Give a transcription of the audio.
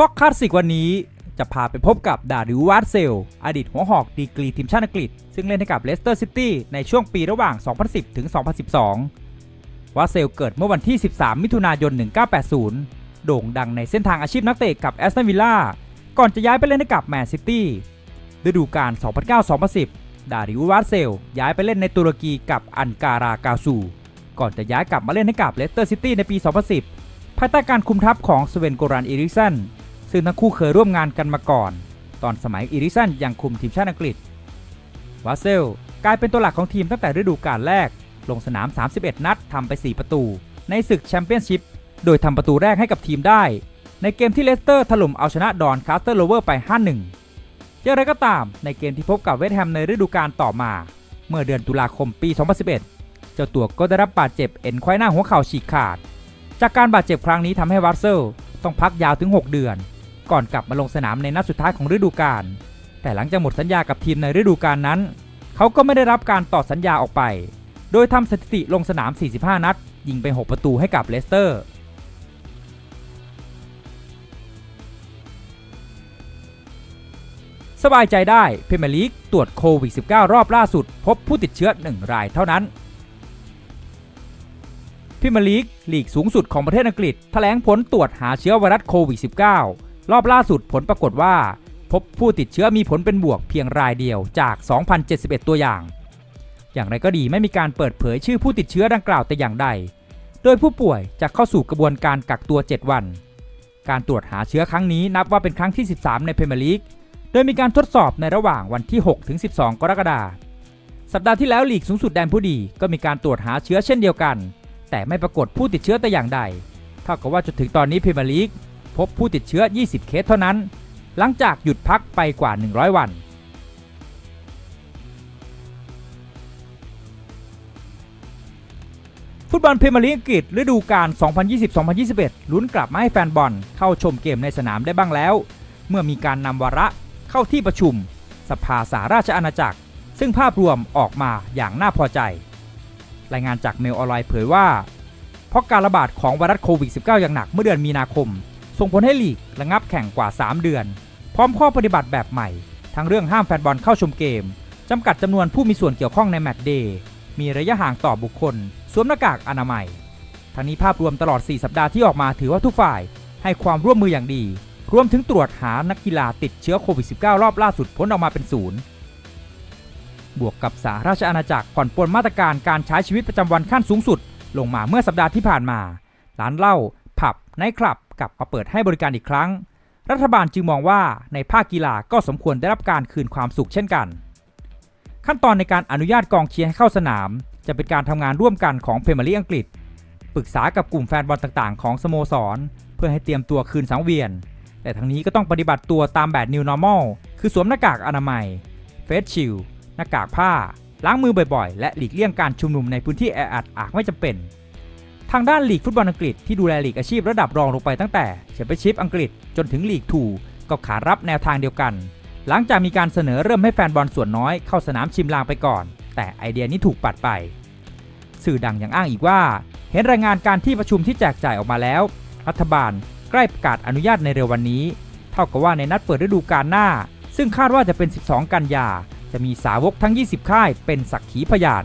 ฟอกคาสสิกวันนี้จะพาไปพบกับดาริววาร์เซล อดีตหัวหอกดีกรีทีมชาติอังกฤษ ซึ่งเล่นให้กับเลสเตอร์ซิตี้ในช่วงปีระหว่าง 2010 ถึง 2012 วาร์เซลเกิดเมื่อวันที่ 13 มิถุนายน 1980 โด่งดังในเส้นทางอาชีพนักเตะกับแอสตันวิลล่า ก่อนจะย้ายไปเล่นให้กับแมนซิตี้ฤดูกาล 2009-2010 ดาริววาร์เซล ย้ายไปเล่นในตุรกีกับอันการากาซู ก่อนจะย้ายกลับมาเล่นให้กับเลสเตอร์ซิตี้ในปี 2010 ภายใต้การคุมทัพของสเวนโกรันอิริกสัน ซึ่งทั้งคู่เคยร่วมงานกันมาก่อน ตอนสมัยอิริสันยังคุมทีมชาติอังกฤษวาเซลกลายเป็นตัวหลักของทีมตั้งแต่ฤดูกาลแรก ลงสนาม 31 นัดทำไป 4 ประตู ในศึกแชมเปี้ยนชิพโดยทำประตูแรกให้กับทีมได้ ในเกมที่เลสเตอร์ถล่มเอาชนะดอนคาสเตอร์โลเวอร์ไป 5-1 อย่างไรก็ตามในเกมที่พบกับเวสต์แฮมในฤดูกาลต่อมา เมื่อเดือนตุลาคมปี 2011 เจ้าตัวก็ได้รับบาดเจ็บเอ็นไขว้หน้าหัวเข่าฉีกขาด จากการบาดเจ็บครั้งนี้ทำให้วัตเซลต้องพักยาวถึง 6 เดือน ก่อนกลับมาลงสนามในนัดสุดท้ายของฤดูกาล แต่หลังจากหมดสัญญากับทีมในฤดูกาลนั้น เขาก็ไม่ได้รับการต่อสัญญาออกไป โดยทำสถิติลงสนาม 45 นัด ยิงไป 6 ประตูให้กับเลสเตอร์ สบายใจได้ เพรีเมียร์ลีกตรวจโควิด -19 รอบล่าสุด พบผู้ติดเชื้อ 1 รายเท่านั้นพรีเมียร์ลีกลีกสูงสุดของประเทศอังกฤษแถลงผลตรวจหาเชื้อไวรัสโควิด -19 รอบล่าสุดผลปรากฏว่า พบผู้ติดเชื้อมีผลเป็นบวกเพียงรายเดียวจาก 2,071 ตัวอย่าง อย่างไรก็ดีไม่มีการเปิดเผยชื่อผู้ติดเชื้อดังกล่าวแต่อย่างใด โดยผู้ป่วยจะเข้าสู่กระบวนการกักตัว 7 วัน การตรวจหาเชื้อครั้งนี้นับว่าเป็นครั้งที่ 13 ในเพรเมียร์ลีก โดยมีการทดสอบในระหว่างวันที่ 6 ถึง 12 กรกฎาคม สัปดาห์ที่แล้วลีกสูงสุดแดนผู้ดีก็มีการตรวจหาเชื้อเช่นเดียวกัน แต่ไม่ปรากฏผู้ติดเชื้อแต่อย่างใด เท่ากับว่าจนถึงตอนนี้พรีเมียร์ลีก พบผู้ติดเชื้อ 20 เคสเท่านั้น หลังจากหยุดพักไปกว่า 100 วันฟุตบอลพรีเมียร์ลีกอังกฤษฤดูกาล 2020-2021 ลุ้นกลับมาให้แฟนบอลเข้าชมเกมในสนามได้บ้างแล้ว เมื่อมีการนำวาระเข้าที่ประชุม สภาสาราชอาณาจักร ซึ่งภาพรวมออกมาอย่างน่าพอใจ รายงานจากเมลออนไลน์เผยว่า เพราะการระบาดของไวรัสโควิด -19 อย่างหนักเมื่อเดือนมีนาคม ส่งผลให้ลีกระงับแข่งกว่า 3 เดือน พร้อมข้อปฏิบัติแบบใหม่ ทั้งเรื่องห้ามแฟนบอลเข้าชมเกม จำกัดจำนวนผู้มีส่วนเกี่ยวข้องในแมตช์เดย์ มีระยะห่างต่อบุคคล สวมหน้ากากอนามัย ทั้งนี้ภาพรวมตลอด 4 สัปดาห์ที่ออกมาถือว่าทุกฝ่าย ให้ความร่วมมืออย่างดี รวมถึงตรวจหานักกีฬาติดเชื้อโควิด -19 รอบล่าสุดพ้นออกมาเป็นศูนย์บวกกับสาราชอาณาจักรผ่อนปลนมาตรการการใช้ชีวิตประจำวันขั้นสูงสุด ลงมาเมื่อสัปดาห์ที่ผ่านมา ร้านเหล้าผับไนท์คลับ กลับมาเปิดให้บริการอีกครั้ง รัฐบาลจึงมองว่าในภาคกีฬาก็สมควรได้รับการคืนความสุขเช่นกัน ขั้นตอนในการอนุญาตกองเชียร์ให้เข้าสนาม จะเป็นการทำงานร่วมกันของเพรเมียร์ลีกอังกฤษ ปรึกษากับกลุ่มแฟนบอลต่างๆ ของสโมสร เพื่อให้เตรียมตัวคืนสังเวียน แต่ทั้งนี้ก็ต้องปฏิบัติตัวตามแบบ New Normal คือสวมหน้ากากอนามัยเฟสชิลหน้ากากผ้าล้างมือบ่อยๆ และหลีกเลี่ยงการชุมนุมในพื้นที่แออัดอากไม่จำเป็น ทางด้านลีกฟุตบอลอังกฤษที่ดูแลลีกอาชีพระดับรองลงไปตั้งแต่แชมเปี้ยนชิพอังกฤษจนถึงลีกทูก็ขารับแนวทางเดียวกัน หลังจากมีการเสนอเริ่มให้แฟนบอลส่วนน้อยเข้าสนามชิมลางไปก่อน แต่ไอเดียนี้ถูกปัดไป สื่อดังยังอ้างอีกว่า เห็นรายงานการที่ประชุมที่แจกจ่ายออกมาแล้ว รัฐบาลใกล้ประกาศอนุญาตในเร็ววันนี้ เท่ากับว่าในนัดเปิดฤดูกาลหน้า ซึ่งคาดว่าจะเป็น 12 กันยาจะมีสาวกทั้ง 20 ค่ายเป็นสักขีพยาน